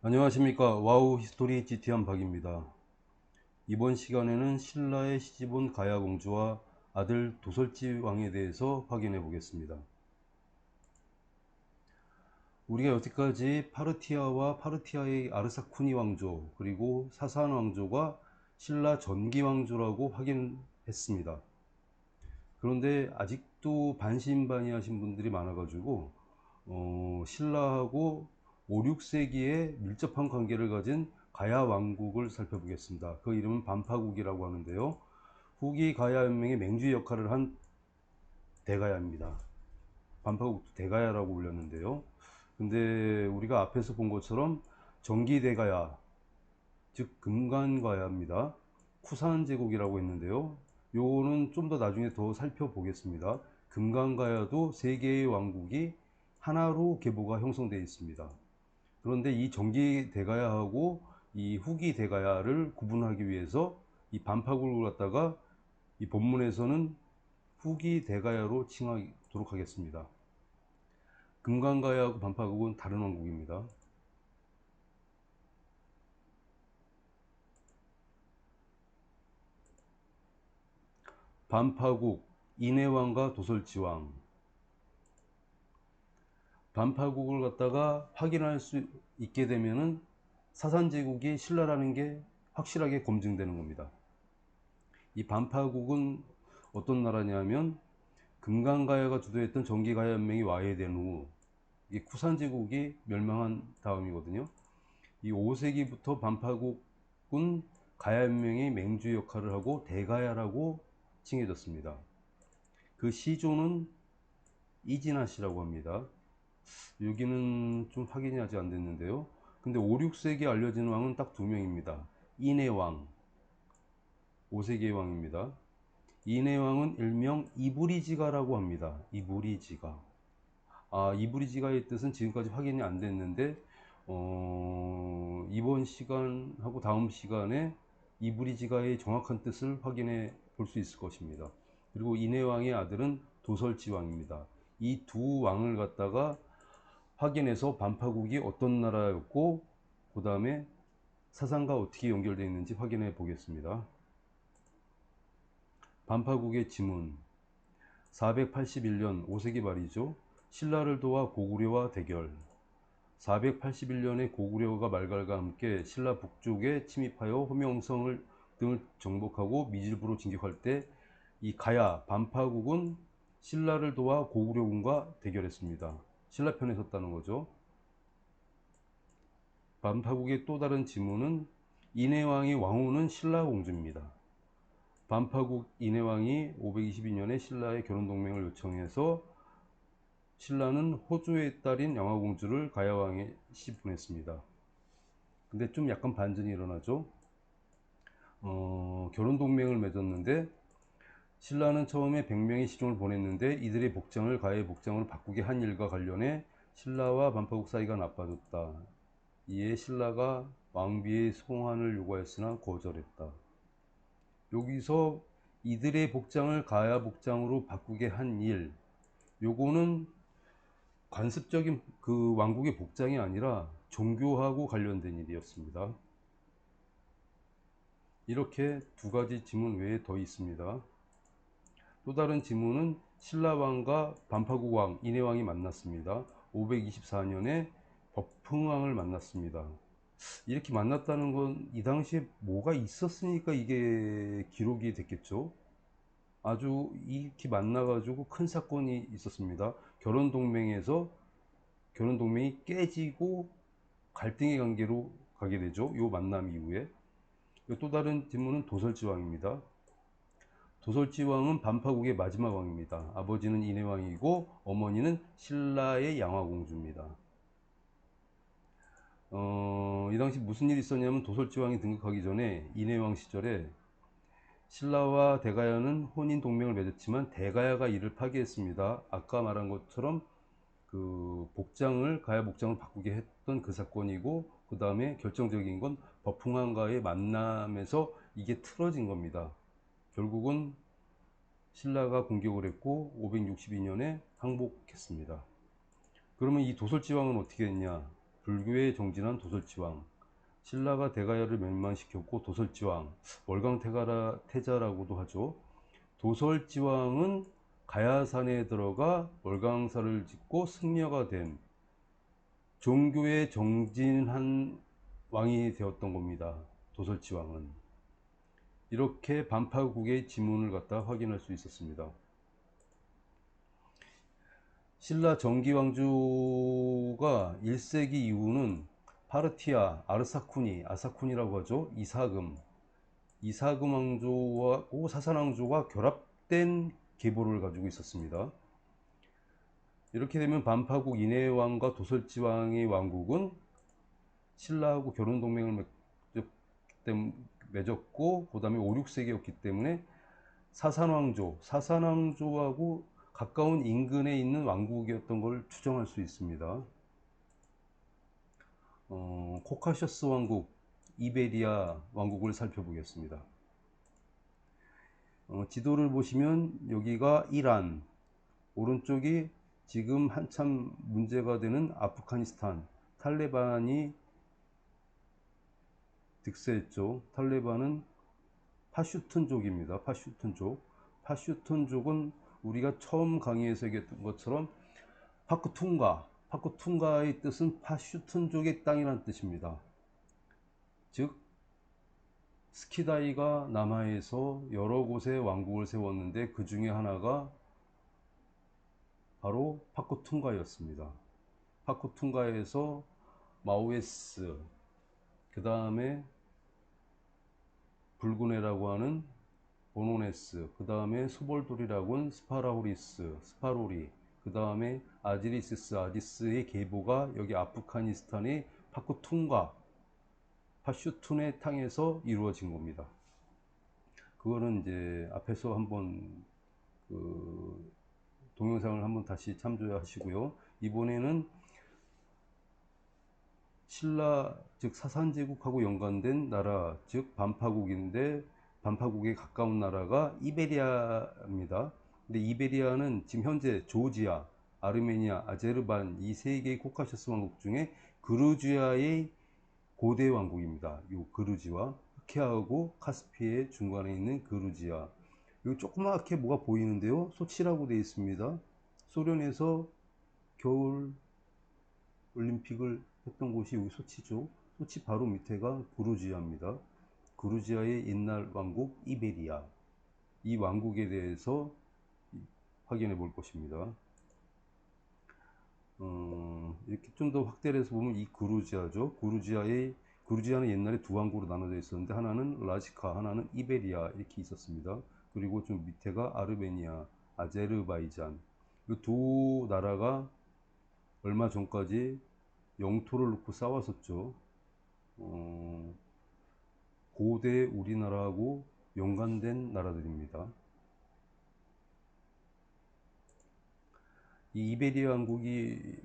안녕하십니까. 와우 히스토리 GT한 박입니다. 이번 시간에는 신라의 시집온 가야공주와 아들 도설지 왕에 대해서 확인해 보겠습니다. 우리가 여태까지 파르티아와 파르티아의 아르사쿠니 왕조 그리고 사산 왕조가 신라 전기 왕조라고 확인했습니다. 그런데 아직도 반신반의하신 분들이 많아 가지고 어, 신라하고 5, 6세기에 밀접한 관계를 가진 가야 왕국을 살펴보겠습니다. 그 이름은 반파국이라고 하는데요. 후기 가야 연맹의 맹주 역할을 한 대가야입니다. 반파국도 대가야라고 불렸는데요. 근데 우리가 앞에서 본 것처럼 정기 대가야, 즉 금간가야입니다. 쿠산 제국이라고 했는데요. 요거는 좀 더 나중에 더 살펴보겠습니다. 금강가야도 세 개의 왕국이 하나로 계보가 형성되어 있습니다. 그런데 이 정기 대가야 하고 이 후기 대가야를 구분하기 위해서 이 반파국을 갖다가 이 본문에서는 후기 대가야로 칭하도록 하겠습니다. 금강가야하고 반파국은 다른 왕국입니다. 반파국 인해왕과 도설지왕 반파국을 갖다가 확인할 수 있게 되면은 사산제국이 신라라는 게 확실하게 검증되는 겁니다. 이 반파국은 어떤 나라냐면 금강가야가 주도했던 정기가야 연맹이 와해된 후 쿠산제국이 멸망한 다음이거든요. 이 5세기부터 반파국은 가야연맹의 맹주 역할을 하고 대가야라고 칭해졌습니다. 그 시조는 이진아시라고 합니다. 여기는 좀 확인이 아직 안 됐는데요. 근데 5, 6세기 알려진 왕은 딱 두 명입니다. 인해왕, 5세기의 왕입니다. 인해왕은 일명 이브리지가라고 합니다. 이브리지가. 아, 이브리지가의 뜻은 지금까지 확인이 안 됐는데, 어, 이번 시간하고 다음 시간에 이브리지가의 정확한 뜻을 확인해 볼 수 있을 것입니다. 그리고 인해왕의 아들은 도설지왕입니다. 이 두 왕을 갖다가 확인해서 반파국이 어떤 나라였고 그 다음에 사상과 어떻게 연결되어 있는지 확인해 보겠습니다. 반파국의 지문 481년 5세기 말이죠. 신라를 도와 고구려와 대결 481년에 고구려가 말갈과 함께 신라 북쪽에 침입하여 호명성을 등을 정복하고 미질부로 진격할 때 이 가야 반파국은 신라를 도와 고구려군과 대결했습니다. 신라 편에 섰다는 거죠. 반파국의 또 다른 지문은 인해왕의 왕후는 신라 공주입니다. 반파국 인해왕이 522년에 신라의 결혼 동맹을 요청해서 신라는 호주의 딸인 양화공주를 가야왕에 시분했습니다. 근데 좀 약간 반전이 일어나죠. 어, 결혼 동맹을 맺었는데 신라는 처음에 100명의 시종을 보냈는데 이들의 복장을 가의 복장으로 바꾸게 한 일과 관련해 신라와 반파국 사이가 나빠졌다. 이에 신라가 왕비의 송환을 요구했으나 거절했다. 여기서 이들의 복장을 가야 복장으로 바꾸게 한 일, 요거는 관습적인 그 왕국의 복장이 아니라 종교하고 관련된 일이었습니다. 이렇게 두 가지 지문 외에 더 있습니다. 또 다른 지문은 신라왕과 반파국왕 인해왕이 만났습니다. 524년에 법흥왕을 만났습니다. 이렇게 만났다는 건 이 당시에 뭐가 있었으니까 이게 기록이 됐겠죠. 아주 이렇게 만나가지고 큰 사건이 있었습니다. 결혼 동맹에서 결혼 동맹이 깨지고 갈등의 관계로 가게 되죠. 이 만남 이후에 또 다른 질문은 도설지왕입니다. 도설지왕은 반파국의 마지막 왕입니다. 아버지는 인해왕이고 어머니는 신라의 양화공주입니다. 어, 이 당시 무슨 일이 있었냐면 도설지왕이 등극하기 전에 인해왕 시절에 신라와 대가야는 혼인 동맹을 맺었지만 대가야가 이를 파기했습니다. 아까 말한 것처럼 그 복장을 가야 복장을 바꾸게 했던 그 사건이고 그 다음에 결정적인 건 버풍왕과의 만남에서 이게 틀어진 겁니다. 결국은 신라가 공격을 했고 562년에 항복했습니다. 그러면 이 도설지왕은 어떻게 했냐? 불교에 정진한 도설지왕 신라가 대가야를 멸망시켰고 도설지왕 월강태가라 태자라고도 하죠. 도설지왕은 가야산에 들어가 월강사를 짓고 승려가 된 종교에 정진한 왕이 되었던 겁니다. 도설지왕은 이렇게 반파국의 지문을 갖다 확인할 수 있었습니다. 신라 정기왕조가 1세기 이후는 파르티아, 아르사쿠니, 아사쿠니라고 하죠. 이사금, 이사금 왕조와 사산 왕조가 결합된 계보를 가지고 있었습니다. 이렇게 되면 반파국 인해왕과 도설지왕의 왕국은 신라하고 결혼 동맹을 맺 었고 그 다음에 5, 6세기였기 때문에 사산왕조, 사산왕조하고 가까운 인근에 있는 왕국이었던 걸 추정할 수 있습니다. 어, 코카셔스 왕국, 이베리아 왕국을 살펴보겠습니다. 어, 지도를 보시면 여기가 이란, 오른쪽이 지금 한참 문제가 되는 아프가니스탄, 탈레반이 득세했죠. 탈레반은 파슈튼 족입니다. 파슈튼 족. 파슈튼 족은 우리가 처음 강의에서 얘기했던 것처럼 파크퉁가, 파크퉁가의 뜻은 파슈튼 족의 땅이라는 뜻입니다. 즉 스키다이가 남하에서 여러 곳에 왕국을 세웠는데 그 중에 하나가 바로 파쿠퉁가였습니다. 파쿠퉁가에서 마우에스, 그 다음에 불구네라고 하는 보노네스, 그 다음에 수볼돌이라고 하는 스파라호리스, 스파로리, 그 다음에 아지리시스, 아디스의 계보가 여기 아프가니스탄의 파쿠퉁가, 파슈툰의 땅에서 이루어진 겁니다. 그거는 이제 앞에서 한번 그 동영상을 한번 다시 참조하시고요. 이번에는 신라 즉 사산제국하고 연관된 나라 즉 반파국인데 반파국에 가까운 나라가 이베리아입니다. 근데 이베리아는 지금 현재 조지아, 아르메니아, 아제르반 이 세 개의 코카셔스 왕국 중에 그루지아의 고대 왕국입니다. 요 그루지와 흑해하고 카스피의 중간에 있는 그루지아. 여기 조그맣게 뭐가 보이는데요. 소치라고 되어 있습니다. 소련에서 겨울 올림픽을 했던 곳이 여기 소치죠. 소치 바로 밑에가 그루지아입니다. 그루지아의 옛날 왕국 이베리아. 이 왕국에 대해서 확인해 볼 것입니다. 어, 이렇게 좀 더 확대를 해서 보면 이 그루지아죠. 그루지아의 그루지아는 옛날에 두 왕국으로 나눠져 있었는데 하나는 라지카, 하나는 이베리아 이렇게 있었습니다. 그리고 좀 밑에가 아르메니아, 아제르바이잔. 이 두 나라가 얼마 전까지 영토를 놓고 싸웠었죠. 어, 고대 우리나라하고 연관된 나라들입니다. 이 이베리아 왕국이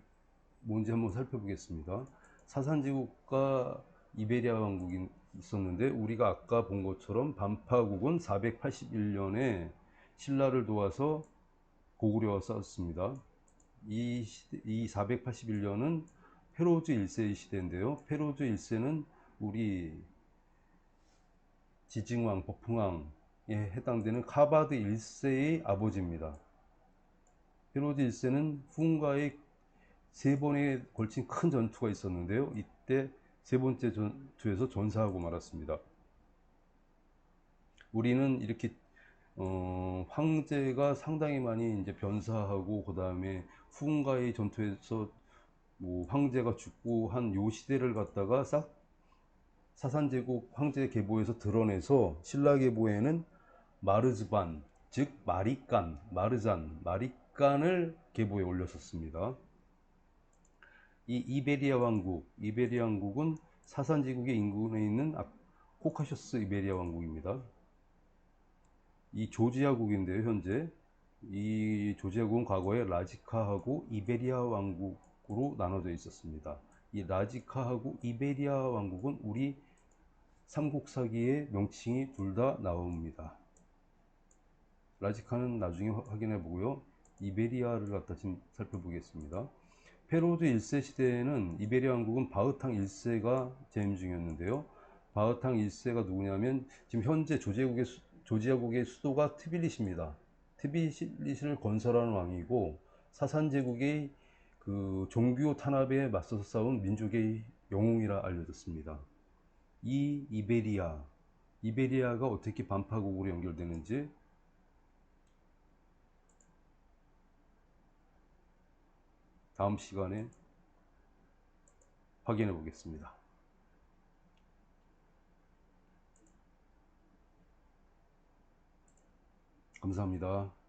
뭔지 한번 살펴보겠습니다. 사산제국과 이베리아 왕국이 있었는데 우리가 아까 본 것처럼 반파국은 481년에 신라를 도와서 고구려와 싸웠습니다. 이, 이 481년은 페로즈 1세의 시대인데요. 페로즈 1세는 우리 지증왕, 버풍왕에 해당되는 카바드 1세의 아버지입니다. 페로즈 1세는 후가의 세 번에 걸친 큰 전투가 있었는데요. 이때 세 번째 전투에서 전사하고 말았습니다. 우리는 이렇게 어, 황제가 상당히 많이 이제 변사하고 그 다음에 후가의 전투에서 뭐 황제가 죽고 한 요 시대를 갖다가 싹 사산제국 황제 계보에서 드러내서 신라 계보에는 마르즈반 즉 마리깐 마르잔 마리깐을 계보에 올렸었습니다. 이 이베리아 왕국 이베리아 왕국은 사산제국의 인근에 있는 코카셔스 이베리아 왕국입니다. 이 조지아국인데요 현재 이 조지아국은 과거에 라지카하고 이베리아 왕국 왕국으로 나눠져 있었습니다. 이 라지카하고 이베리아 왕국은 우리 삼국사기의 명칭이 둘 다 나옵니다. 라지카는 나중에 확인해 보고요. 이베리아를 갖다 지금 살펴보겠습니다. 헤로드 1세 시대에는 이베리아 왕국은 바흐탕 1세가 재임 중이었는데요. 바흐탕 1세가 누구냐면 지금 현재 조제국의 수- 조지아국의 수도가 트빌리시입니다. 트빌리시를 건설한 왕이고 사산 제국의 그 종교 탄압에 맞서서 싸운 민족의 영웅이라 알려졌습니다. 이 이베리아, 이베리아가 어떻게 반파국으로 연결되는지 다음 시간에 확인해 보겠습니다. 감사합니다.